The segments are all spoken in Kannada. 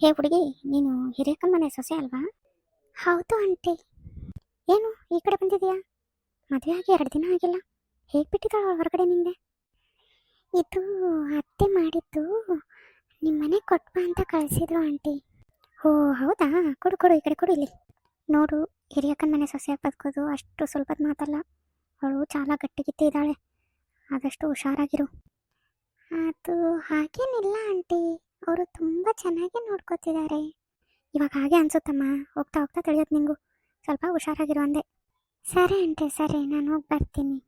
ಹೇ ಹುಡುಗಿ, ನೀನು ಹಿರಿಯಕ್ಕನ ಮನೆ ಸೊಸೆ ಅಲ್ವಾ? ಹೌದು ಆಂಟಿ. ಏನು, ಈ ಕಡೆ ಬಂದಿದೆಯಾ ಮದುವೆ ಆಗಿ ಎರಡು ದಿನ ಆಗಿಲ್ಲ. ಹೇಗೆ ಬಿಟ್ಟಿದ್ದಾಳ ಹೊರಗಡೆ ನಿಂಗೆ ಇದು ಅತ್ತೆ ಮಾಡಿದ್ದು ನಿಮ್ಮ ಮನೆ ಕೊಟ್ಬಾ ಅಂತ ಕಳಿಸಿದ್ರು ಆಂಟಿ. ಓ, ಹೌದಾ? ಕೊಡು ಕೊಡು, ಈ ಕಡೆ ಕೊಡು ಇಲ್ಲಿ. ನೋಡು ಹಿರಿಯಕ್ಕನ ಮನೆ ಸೊಸೆ ಬದುಕೋದು ಅಷ್ಟು ಸ್ವಲ್ಪದ ಮಾತಲ್ಲ. ಅವಳು ಚಾಲ ಗಟ್ಟಿಗಿತ್ತಿದ್ದಾಳೆ ಆದಷ್ಟು ಹುಷಾರಾಗಿರು. ಅದು ಹಾಗೇನಿಲ್ಲ ಆಂಟಿ. ಅವರು ತುಂಬ ಚೆನ್ನಾಗಿ ನೋಡ್ಕೋತಿದ್ದಾರೆ. ಇವಾಗ ಹಾಗೆ ಅನ್ಸುತ್ತಮ್ಮ. ಹೋಗ್ತಾ ಹೋಗ್ತಾ ತಿಳಿಯೋದು ನಿಂಗು. ಸ್ವಲ್ಪ ಹುಷಾರಾಗಿರೋ ಅಂದೆ. ಸರಿ ಆಂಟಿ, ಸರಿ, ನಾನು ಹೋಗಿ ಬರ್ತೀನಿ.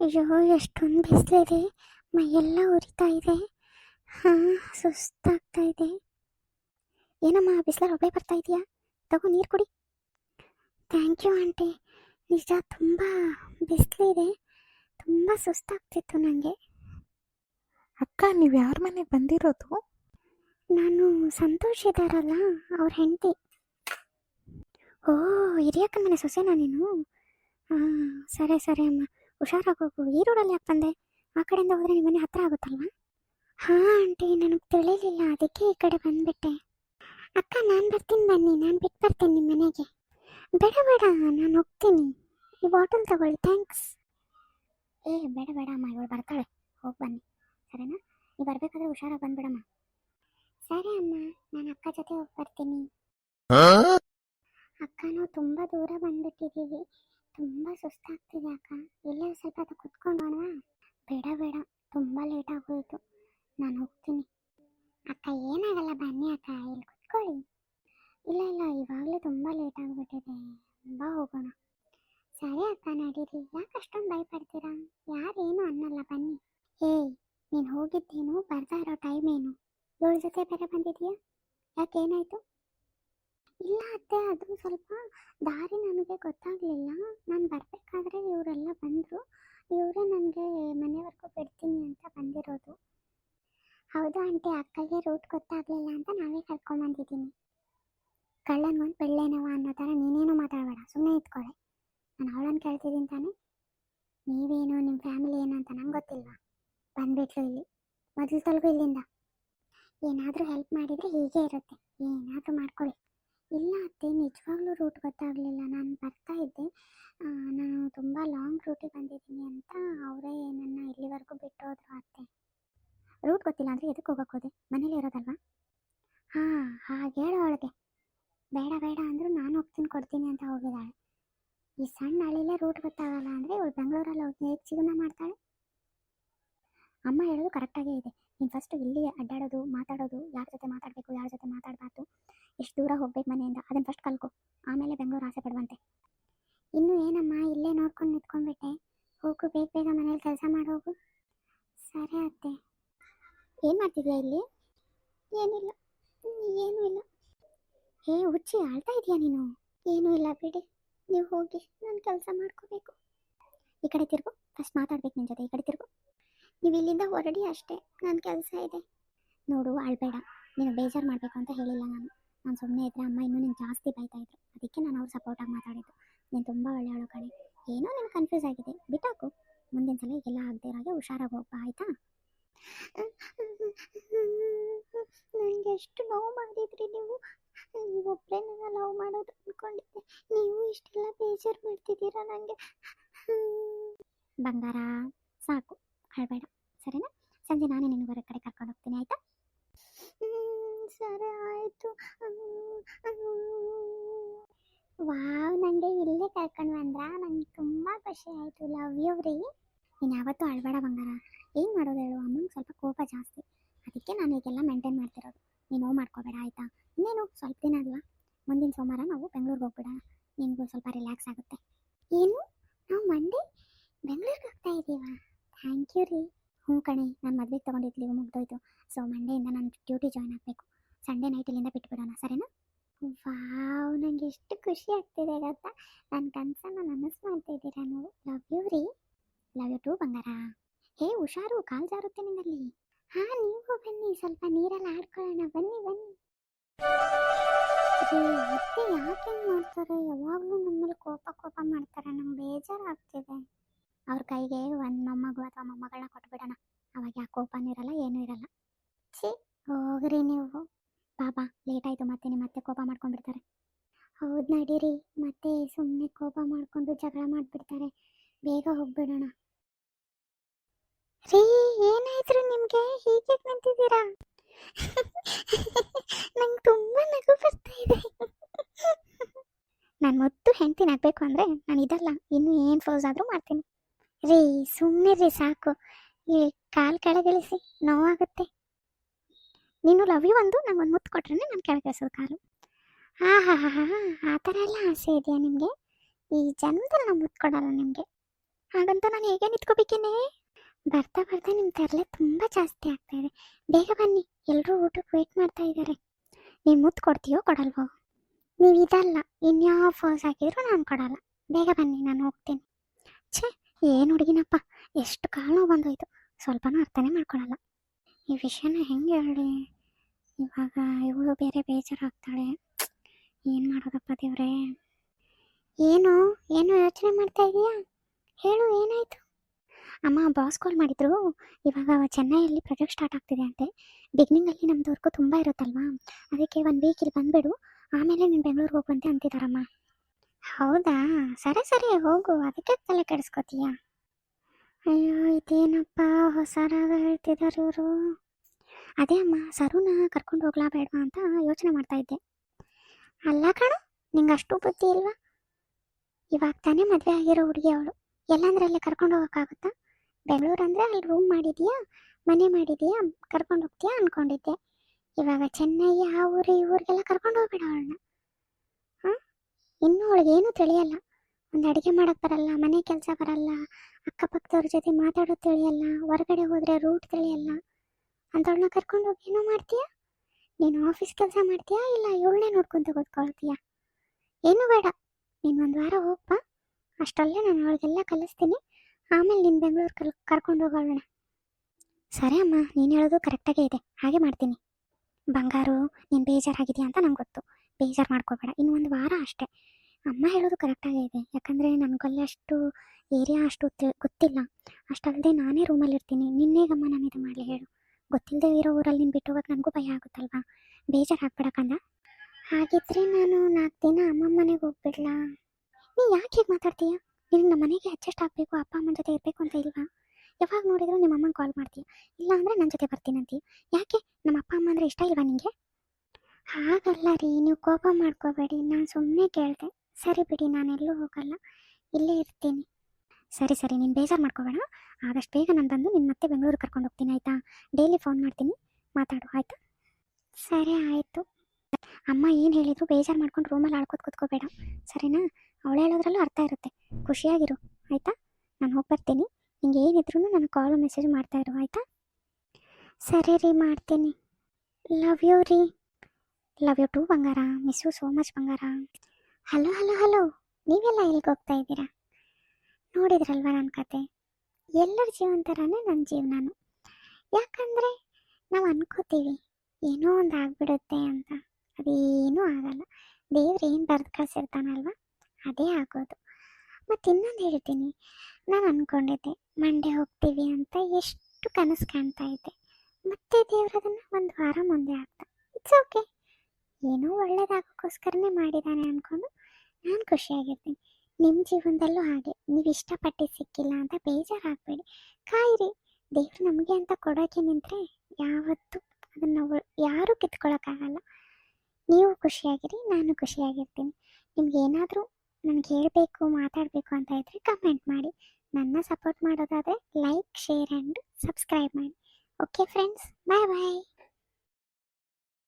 ಅಯ್ಯೋ, ಎಷ್ಟೊಂದು ಬಿಸಿಲಿದೆ. ಮೈಯೆಲ್ಲ ಉರಿತಾ ಇದೆ. ಹಾಂ, ಸುಸ್ತಾಗ್ತಾ ಇದೆ. ಏನಮ್ಮ, ಬಿಸಿಲಲ್ಲಿ ಒಬ್ಬಳೆ ಬರ್ತಾ ಇದೆಯಾ? ತಗೋ ನೀರು ಕುಡಿ. Thank you aunty. ನಿಜ, ತುಂಬ ಬಿಸಿಲಿದೆ. ತುಂಬ ಸುಸ್ತಾಗ್ತಿತ್ತು ನನಗೆ ಅಕ್ಕ, ನೀವು ಯಾರ ಮನೆಗೆ ಬಂದಿರೋದು? ನಾನು ಸಂತೋಷ್ ಇದ್ದಾರಲ್ಲ, ಅವ್ರ ಹೆಂಡತಿ. ಓ, ಹಿರಿಯಕ್ಕನ ಮನೆ ಸೊಸೆನಾ ನೀನು? ಹಾಂ ಸರಿ ಸರಿ ಅಮ್ಮ. ಹುಷಾರಾಗಿ ಹೋಗು. ಈ ರೋಡಲ್ಲಿ ಯಾಕೆ ಬಂದೆ? ಆ ಕಡೆಯಿಂದ ಹೋದರೆ ನಿಮ್ಮ ಮನೆ ಹತ್ರ ಆಗುತ್ತಲ್ವಾ? ಹಾಂ, ಆಂಟಿ, ನನಗೆ ತಿಳಿಲಿಲ್ಲ. ಅದಕ್ಕೆ ಈ ಕಡೆ ಬಂದ್ಬಿಟ್ಟೆ. ಅಕ್ಕ, ನಾನು ಬರ್ತೀನಿ ಬನ್ನಿ. ನಾನು ಬಿಟ್ಟು ಬರ್ತೀನಿ ನಿಮ್ಮ ಮನೆಗೆ. ಬೇಡ ಬೇಡ, ನಾನು ಹೋಗ್ತೀನಿ. ಈ ಬಾಟಲ್ ತಗೊಳ್ಳಿ, ಥ್ಯಾಂಕ್ಸ್. ಏ, ಬೇಡ ಬೇಡ ಅಮ್ಮ. ಇವಳು ಬರ್ತಾಳೆ ಹೋಗಿ ಬನ್ನಿ ಸರಿನಾ ನೀವು ಬರಬೇಕಾದ್ರೆ ಹುಷಾರಾಗಿ ಬಂದ್ಬಿಡಮ್ಮ. ಸರಿ ಅಮ್ಮ ನಾನು ಅಕ್ಕ ಜೊತೆ ಹೋಗಿ ಬರ್ತೀನಿ. ಅಕ್ಕನೂ ತುಂಬ ದೂರ ಬಂದ್ಬಿಟ್ಟಿದ್ದೀವಿ ತುಂಬ ಸುಸ್ತಾಗ್ತಿದೆ ಅಕ್ಕ. ಎಲ್ಲರೂ ಸ್ವಲ್ಪ ಹೊತ್ತು ಕುತ್ಕೊಂಡೋಣ ಬೇಡ ಬೇಡ. ತುಂಬ ಲೇಟ್ ಆಗೋಯ್ತು. ನಾನು ಹೋಗ್ತೀನಿ. ಅಕ್ಕ ಏನಾಗಲ್ಲ ಬನ್ನಿ ಅಕ್ಕ. ಇಲ್ಲಿ ಕುತ್ಕೊಳ್ಳಿ. ಇಲ್ಲ ಇಲ್ಲ ಇವಾಗಲೇ ತುಂಬ ಲೇಟ್ ಆಗಿಬಿಟ್ಟಿದೆ. ಬಾ ಹೋಗೋಣ. ಸರಿ ಅಕ್ಕ ನಡೀರಿ. ಯಾಕೆ ಅಷ್ಟೊಂದು ಭಯಪಡ್ತೀರಾ? ಯಾರೇನು ಅನ್ನಲ್ಲ ಬನ್ನಿ. ಏಯ್ ನೀನು ಹೋಗಿದ್ದೇನು ಬರ್ತಾ ಇರೋ ಟೈಮ್ ಏನು? ಇವಳ ಜೊತೆ ಬೇರೆ ಬಂದಿದೆಯಾ? ಯಾಕೆ ಏನಾಯಿತು? ಇಲ್ಲ ಅತ್ತೆ, ಅದು ಸ್ವಲ್ಪ ದಾರಿ ನನಗೆ ಗೊತ್ತಾಗಲಿಲ್ಲ. ನಾನು ಬರಬೇಕಾದ್ರೆ ಇವರೆಲ್ಲ ಬಂದರು. ಇವರೇ ನನಗೆ ಮನೆವರೆಗೂ ಬಿಡ್ತೀನಿ ಅಂತ ಬಂದಿರೋದು. ಹೌದು ಆಂಟಿ, ಅಕ್ಕಗೆ ರೂಟ್ ಗೊತ್ತಾಗಲಿಲ್ಲ ಅಂತ ನಾವೇ ಕರ್ಕೊಂಬಂದಿದ್ದೀನಿ ಕಳ್ಳನ್ಗೊಂದು ಬೆಳ್ಳೆನವ ಅನ್ನೋ ಥರ ನೀನೇನು ಮಾತಾಡಬೇಡ ಸುಮ್ಮನೆ ಇಟ್ಕೊಳ್ಳೆ ನಾನು ಅವಳನ್ನು ಕೇಳ್ತಿದ್ದೀನಿ ತಾನೆ. ನೀವೇನು ನಿಮ್ಮ ಫ್ಯಾಮಿಲಿ ಏನು ಅಂತ ನಂಗೆ ಗೊತ್ತಿಲ್ವಾ? ಬಂದ್ಬಿಟ್ಲು ಇಲ್ಲಿ. ಮೊದಲು ತೊಲಗು ಇಲ್ಲಿಂದ. ಏನಾದರೂ ಹೆಲ್ಪ್ ಮಾಡಿದರೆ ಹೀಗೆ ಇರುತ್ತೆ. ಏನಾದರೂ ಮಾಡ್ಕೊಳ್ಳಿ. ಇಲ್ಲ ಅತ್ತೆ, ನಿಜವಾಗ್ಲೂ ರೂಟ್ ಗೊತ್ತಾಗಲಿಲ್ಲ. ನಾನು ಬರ್ತಾ ಇದ್ದೆ. ನಾನು ತುಂಬ ಲಾಂಗ್ ರೂಟಿಗೆ ಬಂದಿದ್ದೀನಿ ಅಂತ ಅವರೇ ನನ್ನ ಇಲ್ಲಿವರೆಗೂ ಬಿಟ್ಟು ಹೋದ್ರು ಅತ್ತೆ. ರೂಟ್ ಗೊತ್ತಿಲ್ಲ ಅಂದರೆ ಎದಕ್ಕೆ ಹೋಗಕ್ಕೆ ಹೋದೆ? ಮನೇಲಿ ಇರೋದಲ್ವಾ? ಹಾಂ, ಹಾಗೆ ಹೇಳು ಅವಳಿಗೆ. ಬೇಡ ಬೇಡ ಅಂದರೂ ನಾನು ಹೋಗ್ತೀನಿ, ಕೊಡ್ತೀನಿ ಅಂತ ಹೋಗಿದ್ದಾಳೆ. ಈ ಸಣ್ಣ ಹಳ್ಳಿಲೇ ರೂಟ್ ಗೊತ್ತಾಗಲ್ಲ ಅಂದರೆ ಇವಳು ಬೆಂಗಳೂರಲ್ಲಿ ಹೋಗಿ ಹೇಗೆ ಜೀವನ ಮಾಡ್ತಾಳೆ? ಅಮ್ಮ ಹೇಳೋದು ಕರೆಕ್ಟಾಗೇ ಇದೆ. ನೀನು ಫಸ್ಟ್ ಇಲ್ಲಿ ಅಡ್ಡಾಡೋದು, ಮಾತಾಡೋದು, ಯಾರ ಜೊತೆ ಮಾತಾಡಬೇಕು, ಯಾರ ಜೊತೆ ಮಾತಾಡಬಾರ್ದು, ಎಷ್ಟು ದೂರ ಹೋಗ್ಬೇಕು ಮನೆಯಿಂದ ಅದನ್ನು ಫಸ್ಟ್ ಕಲ್ಕೊ. ಆಮೇಲೆ ಬೆಂಗಳೂರು ಆಸೆ ಪಡುವಂತೆ. ಇನ್ನು ಏನಮ್ಮ, ಇಲ್ಲೇ ನೋಡ್ಕೊಂಡು ನಿಂತ್ಕೊಂಡ್ಬಿಟ್ಟೆ. ಹೋಗು, ಬೇಗ ಬೇಗ ಮನೇಲಿ ಕೆಲಸ ಮಾಡೋಗು ಸರಿ ಅತ್ತೆ. ಏನು ಮಾಡ್ತಿದ್ಯಾ ಇಲ್ಲಿ? ಏನಿಲ್ಲ. ಏನೂ ಇಲ್ಲ. ಹೇ, ಹುಚ್ಚಿ ಆಳ್ತಾ ಇದೆಯಾ ನೀನು? ಏನೂ ಇಲ್ಲ ಬಿಡಿ. ನೀವು ಹೋಗಿ, ನಾನು ಕೆಲಸ ಮಾಡ್ಕೋಬೇಕು. ಈ ಕಡೆ ತಿರುಗು ಫಸ್ಟ್ ಮಾತಾಡ್ಬೇಕು ನಿನ್ನ ಜೊತೆ, ಈ ಕಡೆ ತಿರುಗು. ನೀವು ಇಲ್ಲಿಂದ ಹೊರಡಿ ಅಷ್ಟೇ. ನನ್ನ ಕೆಲಸ ಇದೆ. ನೋಡು ಆಳ್ಬೇಡ ನೀನು ಬೇಜಾರು ಮಾಡಬೇಕು ಅಂತ ಹೇಳಿಲ್ಲ ನಾನು. ನಾನು ಸುಮ್ಮನೆ ಇದ್ದರೆ ಅಮ್ಮ ಇನ್ನೂ ನೀನು ಜಾಸ್ತಿ ಬೈತಾ ಇದ್ರು. ಅದಕ್ಕೆ ನಾನು ಅವ್ರು ಸಪೋರ್ಟಾಗಿ ಮಾತಾಡಿದ್ದು. ನೀನು ತುಂಬ ಒಳ್ಳೆಯವಳು ಕಣೆ. ಏನೋ ನೀನು ಕನ್ಫ್ಯೂಸ್ ಆಗಿದೆ. ಬಿಟ್ಟಾಕು. ಮುಂದಿನ ಸಲ ಹೀಗೆಲ್ಲ ಆಗದೆ ಇರೋಗೆ ಹುಷಾರಾಗಿ ಹೋಗ್ಬಾ, ಆಯಿತಾ? ನನಗೆ ಎಷ್ಟು ನೋವು ಮಾಡಿದ್ರಿ ನೀವು. ನೀವೊಬ್ಬರೇ ನನ್ನ ಲವ್ ಮಾಡೋದು ಅಂದ್ಕೊಂಡಿದ್ದೆ ನೀವು ಇಷ್ಟೆಲ್ಲ ಬೇಜಾರು ಮಾಡ್ತಿದ್ದೀರಾ ನನಗೆ ಬಂಗಾರ, ಸಾಕು. ಅಳಬೇಡ ಸರಿನಾ? ಸಂಜೆ ನಾನೇ ನಿನ್ನ ಹೊರ ಕಡೆ ಕರ್ಕೊಂಡು ಹೋಗ್ತೀನಿ, ಆಯ್ತಾ? ಸರಿ ಆಯಿತು. ವಾವ್ ನನಗೆ ಇಲ್ಲೇ ಕರ್ಕೊಂಡು ಬಂದ್ರ? ನಂಗೆ ತುಂಬ ಖುಷಿ ಆಯಿತು. ಲವ್ ಯು ರೀ. ನೀನು ಯಾವತ್ತೂ ಅಳಬೇಡ ಬಂಗಾರ. ಏನು ಮಾಡೋದು ಹೇಳು? ಅಮ್ಮಂಗೆ ಸ್ವಲ್ಪ ಕೋಪ ಜಾಸ್ತಿ. ಅದಕ್ಕೆ ನಾನು ಈಗೆಲ್ಲ ಮೇಂಟೈನ್ ಮಾಡ್ತಿರೋದು. ನೀನು ಮಾಡ್ಕೋಬೇಡ, ಆಯಿತಾ? ಇನ್ನೇನು? ಸ್ವಲ್ಪ ದಿನ ಅಲ್ವಾ? ಮುಂದಿನ ಸೋಮವಾರ ನಾವು ಬೆಂಗಳೂರಿಗೆ ಹೋಗ್ಬಿಡೋಣ. ನಿನಗೂ ಸ್ವಲ್ಪ ರಿಲ್ಯಾಕ್ಸ್ ಆಗುತ್ತೆ. ಏನು ನಾವು ಮಂಡೇ ಬೆಂಗಳೂರಿಗೆ ಹೋಗ್ತಾ ಇದ್ದೀವಾ ಥ್ಯಾಂಕ್ ಯು ರೀ ಹ್ಞೂ ಕಣೆ ನಾನು ಮದುವೆಗೆ ತೊಗೊಂಡಿದ್ದು ಲೀವ್ ಮುಗ್ದೋಯ್ತು ಸೊ ಮಂಡೆಯಿಂದ ನಾನು ಡ್ಯೂಟಿ ಜಾಯ್ನ್ ಆಗಬೇಕು ಸಂಡೇ ನೈಟ್ ಇಲ್ಲಿಂದ ಬಿಟ್ಬಿಡೋಣ ಸರಿನಾ ವಾವ್ ನನಗೆ ಎಷ್ಟು ಖುಷಿ ಆಗ್ತಿದೆ ಗೊತ್ತಾ ನನ್ನ ಕನಸನ್ನು ನನಸು ಮಾಡ್ತಾ ಇದ್ದೀರಾ ನೀವು ಲವ್ ಯು ರೀ ಲವ್ ಯು ಟು ಬಂಗಾರ ಹೇ ಹುಷಾರು ಕಾಲ್ ಜಾರುತ್ತೆ ನಿನ್ನಲ್ಲಿ ಹಾ, ನೀವು ಬನ್ನಿ, ಸ್ವಲ್ಪ ನೀರಲ್ಲಿ ಆಡ್ಕೊಳ್ಳೋಣ. ಬನ್ನಿ ಬನ್ನಿ. ಅತ್ತೆ ಯಾಕೆ ಮಾಡ್ತಾರೆ? ಯಾವಾಗಲೂ ನಮ್ಮಲ್ಲಿ ಕೋಪ ಕೋಪ ಮಾಡ್ತಾರೆ. ಬೇಜಾರ್ ಬೇಜಾರಾಗ್ತಿದೆ. ಅವ್ರ ಕೈಗೆ ಒಂದು ಮೊಮ್ಮಗು ಅಥವಾ ಮೊಮ್ಮಗಳನ್ನ ಕೊಟ್ಬಿಡೋಣ. ಅವಾಗ ಯಾವ ಕೋಪನೂ ಇರಲ್ಲ, ಏನೂ ಇರಲ್ಲ. ಛೀ, ಹೋಗ್ರಿ ನೀವು. ಬಾಬಾ ಲೇಟ್ ಆಯಿತು ಮತ್ತೆ ನಿಮ್ಮ ಮತ್ತೆ ಕೋಪ ಮಾಡ್ಕೊಂಡ್ಬಿಡ್ತಾರೆ. ಹೌದು, ನಡೀರಿ. ಮತ್ತೆ ಸುಮ್ಮನೆ ಕೋಪ ಮಾಡ್ಕೊಂಡು ಜಗಳ ಮಾಡಿಬಿಡ್ತಾರೆ ಬೇಗ ಹೋಗ್ಬಿಡೋಣ ರೀ ಏನಾಯ್ತು ನಿಮಗೆ ಹೀಗೆ ನಿಂತಿದ್ದೀರಾ ನಂಗೆ ತುಂಬ ನಗು ಬರ್ತಾ ಇದೆ ನಾನು ಹೆಂಡ್ತಿನ ಅಂದರೆ ನಾನು ಇದಲ್ಲ, ಇನ್ನೂ ಏನು ಫೋಸ್ ಆದರೂ ಮಾಡ್ತೀನಿ. ರೀ ಸುಮ್ಮನೆ ರೀ, ಸಾಕು. ಈ ಕಾಲು ಕೆಳಗಿಳಿಸಿ, ನೋವಾಗುತ್ತೆ. ನೀನು ಲವ್ ಯು ಒಂದು ನಂಗೊಂದು ಮುತ್ತು ಕೊಟ್ರೆ ನಾನು ಕೆಳಗಿಳಿಸೋದು ಕಾಲು. ಹಾ ಹಾ ಹಾ ಹಾ, ಆ ಥರ ಎಲ್ಲ ಆಸೆ ಇದೆಯಾ ನಿಮಗೆ? ಈ ಜನ್ಮದಲ್ಲಿ ನಾವು ಮುತ್ತು ಕೊಡಲ್ಲ ನಿಮಗೆ. ಹಾಗಂತ ನಾನು ಹೇಗೆ ನಿಂತ್ಕೋಬೇಕೇನೆ ಬರ್ತಾ ಬರ್ತಾ ನಿಮ್ಮ ತರಲೆ ತುಂಬ ಜಾಸ್ತಿ ಆಗ್ತಾ ಇದೆ. ಬೇಗ ಬನ್ನಿ ಎಲ್ಲರೂ ಊಟಕ್ಕೆ ವೇಟ್ ಮಾಡ್ತಾ ಇದ್ದಾರೆ ನೀವು ಮುತ್ತು ಕೊಡ್ತೀಯೋ ಕೊಡಲ್ವೋ? ನೀವು ಇದಲ್ಲ, ಇನ್ಯಾವ ಫೋಸ್ ಹಾಕಿದ್ರು ನಾನು ಕೊಡಲ್ಲ. ಬೇಗ ಬನ್ನಿ, ನಾನು ಹೋಗ್ತೀನಿ. ಛೇ, ಏನು ಹುಡುಗಿನಪ್ಪ, ಎಷ್ಟು ಕಾಲು ಬಂದೋಯ್ತು. ಸ್ವಲ್ಪನೂ ಅರ್ಥನೇ ಮಾಡ್ಕೊಳಲ್ಲ. ಈ ವಿಷಯನ ಹೆಂಗೆ ಹೇಳಿ ಇವಾಗ ಇವಳು ಬೇರೆ ಬೇಜಾರಾಗ್ತಾಳೆ. ಏನು ಮಾಡೋದಪ್ಪ ದೇವ್ರೆ? ಏನು ಏನು ಯೋಚನೆ ಮಾಡ್ತಾ ಇದೀಯಾ? ಹೇಳು, ಏನಾಯಿತು? ಅಮ್ಮ ಬಾಸ್ ಕಾಲ್ ಮಾಡಿದ್ರು. ಇವಾಗ ಚೆನ್ನೈಯಲ್ಲಿ ಪ್ರಾಜೆಕ್ಟ್ ಸ್ಟಾರ್ಟ್ ಆಗ್ತಿದೆ ಅಂತೆ. ಬಿಗ್ನಿಂಗಲ್ಲಿ ನಮ್ದು ವರ್ಕು ತುಂಬ ಇರುತ್ತಲ್ವಾ? ಅದಕ್ಕೆ ಒಂದು ವೀಕ್ ಇಲ್ಲಿ ಬಂದುಬಿಡು. ಆಮೇಲೆ ನೀನು ಬೆಂಗಳೂರಿಗೆ ಹೋಗುವಂತೆ ಅಂತಿದ್ದಾರಮ್ಮ ಹೌದಾ? ಸರಿ ಸರಿ, ಹೋಗು. ಅದಕ್ಕೆ ತಲೆ ಕೆಡಿಸ್ಕೋತೀಯ? ಅಯ್ಯೋ, ಇದೇನಪ್ಪ ಹೊಸ ರಾಗ ಹೇಳ್ತಿದ್ದಾರೆ ಇವರು. ಅದೇ ಅಮ್ಮ, ಸರುನ ಕರ್ಕೊಂಡು ಹೋಗ್ಲಾ ಬೇಡವಾ ಅಂತ ಯೋಚನೆ ಮಾಡ್ತಾ ಇದ್ದೆ. ಅಲ್ಲ ಕಣ, ನಿಂಗೆ ಅಷ್ಟು ಬುದ್ಧಿ ಇಲ್ವಾ? ಇವಾಗ ತಾನೇ ಮದುವೆ ಆಗಿರೋ ಹುಡುಗಿ ಅವಳು. ಎಲ್ಲಂದ್ರೆ ಅಲ್ಲಿ ಕರ್ಕೊಂಡು ಹೋಗೋಕ್ಕಾಗುತ್ತಾ? ಬೆಂಗಳೂರು ಅಂದರೆ ಅಲ್ಲಿ ರೂಮ್ ಮಾಡಿದೀಯಾ? ಮನೆ ಮಾಡಿದೀಯಾ? ಕರ್ಕೊಂಡು ಹೋಗ್ತೀಯಾ ಅನ್ಕೊಂಡಿದ್ದೆ. ಇವಾಗ ಚೆನ್ನೈ ಆ ಊರು, ಈ ಊರಿಗೆಲ್ಲ ಕರ್ಕೊಂಡು ಹೋಗ್ಬೇಡ ಅವಳನ್ನ. ಹಾಂ? ಇನ್ನೂ ಏನೂ ತಿಳಿಯಲ್ಲ. ಒಂದು ಅಡುಗೆ ಮಾಡೋಕ್ಕೆ ಬರಲ್ಲ, ಮನೆ ಕೆಲಸ ಬರಲ್ಲ, ಅಕ್ಕಪಕ್ಕದವ್ರ ಜೊತೆ ಮಾತಾಡೋದು ತಿಳಿಯಲ್ಲ, ಹೊರಗಡೆ ಹೋದರೆ ರೂಟ್ ತಿಳಿಯಲ್ಲ. ಅಂಥವ್ಳನ್ನ ಕರ್ಕೊಂಡು ಹೋಗಿ ಏನೋ ಮಾಡ್ತೀಯಾ? ನೀನು ಆಫೀಸ್ ಕೆಲಸ ಮಾಡ್ತೀಯಾ ಇಲ್ಲ ಇವಳನ್ನೇ ನೋಡ್ಕೊಂತ ಕೂತ್ಕೊಳ್ತೀಯಾ ಏನು ಬೇಡ. ನೀನು ಒಂದು ವಾರ ಹೋಗ್ಪ ಅಷ್ಟರಲ್ಲೇ ನಾನು ಅವಳಿಗೆಲ್ಲ ಕಲಿಸ್ತೀನಿ. ಆಮೇಲೆ ನೀನು ಬೆಂಗಳೂರು ಕರ್ ಕರ್ಕೊಂಡು ಹೋಗೋಣ ಸರಿ ಅಮ್ಮ, ನೀನು ಹೇಳೋದು ಕರೆಕ್ಟಾಗೇ ಇದೆ. ಹಾಗೆ ಮಾಡ್ತೀನಿ. ಬಂಗಾರು, ನೀನು ಬೇಜಾರಾಗಿದೆಯಾ ಅಂತ ನಂಗೆ ಗೊತ್ತು. ಬೇಜಾರು ಮಾಡ್ಕೋಬೇಡ. ಇನ್ನು ಒಂದು ವಾರ ಅಷ್ಟೇ. ಅಮ್ಮ ಹೇಳೋದು ಕರೆಕ್ಟಾಗೇ ಇದೆ. ಯಾಕಂದರೆ ನನಗಲ್ಲಿ ಅಷ್ಟು ಏರಿಯಾ ಅಷ್ಟು ಗೊತ್ತಿಲ್ಲ. ಅಷ್ಟಲ್ಲದೆ ನಾನೇ ರೂಮಲ್ಲಿ ಇರ್ತೀನಿ. ನಿನ್ನೇಗಮ್ಮ ನಾನು ಇದು ಮಾಡಲಿ ಹೇಳು. ಗೊತ್ತಿಲ್ಲದೆ ಇರೋ ಊರಲ್ಲಿ ನೀನು ಬಿಟ್ಟು ಹೋಗೋಕೆ ನನಗೂ ಭಯ ಆಗುತ್ತಲ್ವಾ? ಬೇಜಾರಾಗ್ಬೇಡ ಕಂದ ಹಾಗಿದ್ರೆ ನಾನು ನಾಲ್ಕು ದಿನ ಅಮ್ಮ ಮನೆಗೆ ಹೋಗ್ಬಿಡ್ಲಾ? ನೀ ಯಾಕೆ ಹೇಗೆ ಮಾತಾಡ್ತೀಯಾ? ನಿನಗೆ ನಮ್ಮ ಮನೆಗೆ ಅಡ್ಜಸ್ಟ್ ಆಗಬೇಕು, ಅಪ್ಪ ಅಮ್ಮನ ಜೊತೆ ಇರಬೇಕು ಅಂತ ಇಲ್ವಾ? ಯಾವಾಗ ನೋಡಿದ್ರು ನಿಮ್ಮ ಅಮ್ಮನ ಕಾಲ್ ಮಾಡ್ತೀಯ. ಇಲ್ಲ ಅಂದರೆ ನನ್ನ ಜೊತೆ ಬರ್ತೀನಂತೀಯ. ಯಾಕೆ? ನಮ್ಮ ಅಪ್ಪ, ಅಮ್ಮ ಅಂದರೆ ಇಷ್ಟ ಇಲ್ವಾ ನಿಮಗೆ ಹಾಗಲ್ಲ ರೀ, ನೀವು ಕೋಪ ಮಾಡ್ಕೋಬೇಡಿ. ನಾನು ಸುಮ್ಮನೆ ಕೇಳಿದೆ. ಸರಿ ಬಿಡಿ, ನಾನು ಎಲ್ಲೂ ಹೋಗಲ್ಲ. ಇಲ್ಲೇ ಇರ್ತೀನಿ. ಸರಿ ಸರಿ, ನೀನು ಬೇಜಾರು ಮಾಡ್ಕೋಬೇಡ. ಆದಷ್ಟು ಬೇಗ ನಾನು ಬಂದು ನಿನ್ನ ಮತ್ತೆ ಬೆಂಗಳೂರು ಕರ್ಕೊಂಡು ಹೋಗ್ತೀನಿ, ಆಯಿತಾ? ಡೈಲಿ ಫೋನ್ ಮಾಡ್ತೀನಿ. ಮಾತಾಡು, ಆಯಿತಾ? ಸರಿ, ಆಯಿತು. ಅಮ್ಮ ಏನು ಹೇಳಿದ್ರು ಬೇಜಾರು ಮಾಡ್ಕೊಂಡು ರೂಮಲ್ಲಿ ಆಡ್ಕೋತ ಕೂತ್ಕೋಬೇಡ. ಸರಿನಾ? ಅವಳು ಹೇಳೋದ್ರಲ್ಲೂ ಅರ್ಥ ಇರುತ್ತೆ. ಖುಷಿಯಾಗಿರು, ಆಯಿತಾ? ನಾನು ಹೋಗಿ ಬರ್ತೀನಿ. ಏನಿದ್ರು ನಾನು ಕಾಲ್ ಮೆಸೇಜ್ ಮಾಡ್ತಾ ಇರು, ಆಯಿತಾ? ಸರಿ ರೀ, ಮಾಡ್ತೀನಿ. ಲವ್ ಯು ರೀ. ಲವ್ ಯು ಟು ಬಂಗಾರ. ಮಿಸ್ ಯು ಸೋ ಮಚ್ ಬಂಗಾರ. ಹಲೋ ಹಲೋ ಹಲೋ ನೀವೆಲ್ಲ ಎಲ್ಲಿಗೆ ಹೋಗ್ತಾ ಇದ್ದೀರಾ? ನೋಡಿದ್ರಲ್ವ ನನ್ನ ಕತೆ? ಎಲ್ಲರ ಜೀವನ ಥರನೇ ನನ್ನ ಜೀವನನು. ಯಾಕಂದರೆ ನಾವು ಅನ್ಕೋತೀವಿ, ಏನೋ ಒಂದು ಆಗಿಬಿಡುತ್ತೆ ಅಂತ. ಅದೇನೂ ಆಗಲ್ಲ. ದೇವ್ರು ಏನು ಬರೆದು ಕಳ್ಸಿರ್ತಾನಲ್ವ? ಅದೇ ಆಗೋದು. ಮತ್ತು ಇನ್ನೊಂದು ಹೇಳ್ತೀನಿ. ನಾನು ಅಂದ್ಕೊಂಡಿದ್ದೆ ಮಂಡೆ ಹೋಗ್ತೀವಿ ಅಂತ ಎಷ್ಟು ಕನಸು ಕಾಣ್ತಾ ಇದ್ದೆ ಮತ್ತೆ ದೇವ್ರು ಅದನ್ನು ಒಂದು ವಾರ ಮುಂದೆ ಆಗ್ತಾ ಇಟ್ಸ್ ಓಕೆ ಏನೋ ಒಳ್ಳೇದಾಗೋಕ್ಕೋಸ್ಕರನೇ ಮಾಡಿದ್ದಾನೆ ಅಂದ್ಕೊಂಡು ನಾನು ಖುಷಿಯಾಗಿರ್ತೀನಿ. ನಿಮ್ಮ ಜೀವನದಲ್ಲೂ ಹಾಗೆ, ನೀವು ಇಷ್ಟಪಟ್ಟು ಸಿಕ್ಕಿಲ್ಲ ಅಂತ ಬೇಜಾರಾಗಬೇಡಿ. ಕಾಯಿರಿ, ದೇವ್ರು ನಮಗೆ ಅಂತ ಕೊಡೋಕೆ ನಿಂತರೆ ಯಾವತ್ತೂ ಅದನ್ನು ಯಾರೂ ಕಿತ್ಕೊಳ್ಳೋಕ್ಕಾಗಲ್ಲ ನೀವು ಖುಷಿಯಾಗಿರಿ, ನಾನು ಖುಷಿಯಾಗಿರ್ತೀನಿ. ನಿಮ್ಗೆ ಏನಾದರೂ ನನಗೆ ಹೇಳಬೇಕು, ಮಾತಾಡಬೇಕು ಅಂತ ಇದ್ದರೆ ಕಮೆಂಟ್ ಮಾಡಿ. ನನ್ನ ಸಪೋರ್ಟ್ ಮಾಡೋದಾದರೆ ಲೈಕ್ ಶೇರ್ ಆ್ಯಂಡ್ ಸಬ್ಸ್ಕ್ರೈಬ್ ಮಾಡಿ. Okay friends bye bye